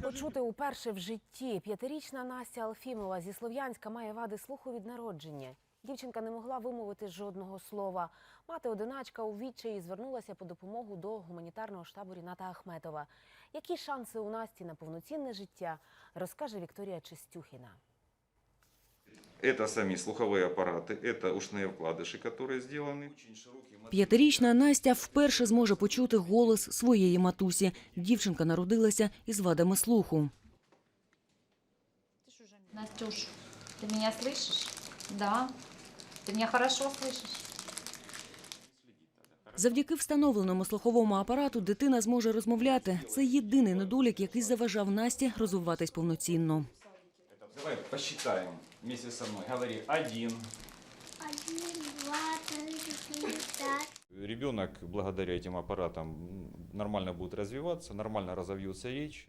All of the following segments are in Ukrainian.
почути уперше в житті. П'ятирічна Настя Алфімова зі Слов'янська має вади слуху від народження. Дівчинка не могла вимовити жодного слова. Мати одиначка у відчаї звернулася по допомогу до гуманітарного штабу Ріната Ахметова. Які шанси у Насті на повноцінне життя, розкаже Вікторія Чистюхіна. Это сами слуховые аппараты, это ушные вкладыши, которые сделаны. Очень широкий мотор. П'ятирічна Настя вперше зможе почути голос своєї матусі. Дівчинка народилася із вадами слуху. Настюш, ты меня слышишь? Да. Ты меня хорошо слышишь? Завдяки встановленому слуховому апарату дитина зможе розмовляти. Це єдиний недолік, який заважав Насті розвиватись повноцінно. Давай посчитаем вместе со мной. Говори один. Один, два, три, четыре, пять. Ребенок благодаря этим аппаратам нормально будет развиваться, нормально разовьется речь.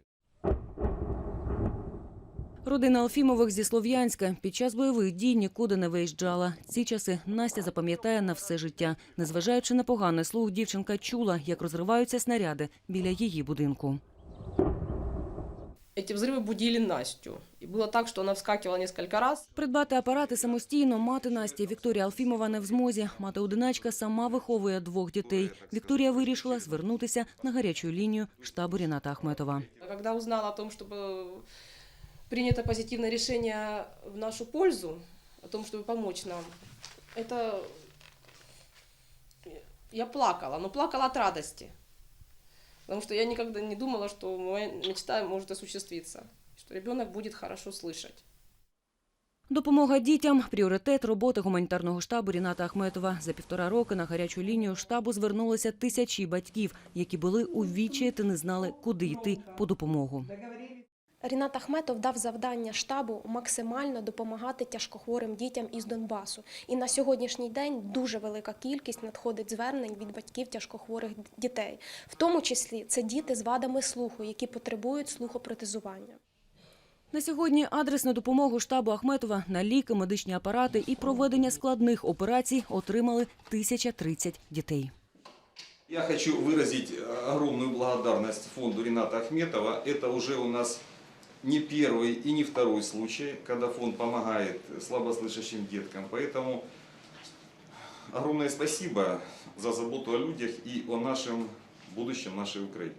Родина Алфімових зі Слов'янська під час бойових дій нікуди не виїжджала. Ці часи Настя запам'ятає на все життя. Незважаючи на поганий слух, дівчинка чула, як розриваються снаряди біля її будинку. Эти взрывы будили Настю. И было так, что она вскакивала несколько раз. Придбати апарати самостійно мати Насті Вікторія Алфімова не в змозі. Мати одиначка сама виховує двох дітей. Вікторія вирішила звернутися на гарячу лінію штабу Ріната Ахметова. А Когда узнала о том, чтобы принято позитивное решение в нашу пользу, о том, чтобы помочь нам, это я плакала, но плакала от радости. Потому что я никогда не думала, что моя мечта может осуществиться, что ребенок будет хорошо слышать. Допомога дітям пріоритет роботи гуманітарного штабу Ріната Ахметова. За півтора роки на гарячу лінію штабу звернулися тисячі батьків, які були у вічі та не знали, куди йти по допомогу. Рінат Ахметов дав завдання штабу максимально допомагати тяжкохворим дітям із Донбасу. І на сьогоднішній день дуже велика кількість надходить звернень від батьків тяжкохворих дітей. В тому числі це діти з вадами слуху, які потребують слухопротезування. На сьогодні адресну допомогу штабу Ахметова на ліки, медичні апарати і проведення складних операцій отримали 1030 дітей. Я хочу выразить э, огромную благодарность фонду Рената Ахметова. Это уже у нас не первый и не второй случай, когда фонд помогает слабослышащим деткам. Поэтому огромное спасибо за заботу о людях и о нашем будущем нашей Украины.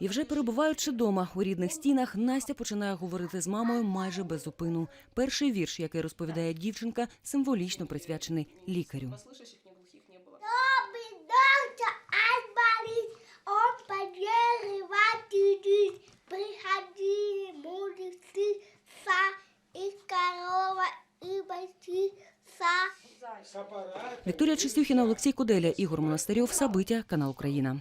І вже перебуваючи дома у рідних стінах, Настя починає говорити з мамою майже без зупину. Перший вірш, який розповідає дівчинка, символічно присвячений лікарю. И са. Вікторія Чистюхіна, Олексій Куделя, Ігор Монастирьов, Сабиття, канал Україна.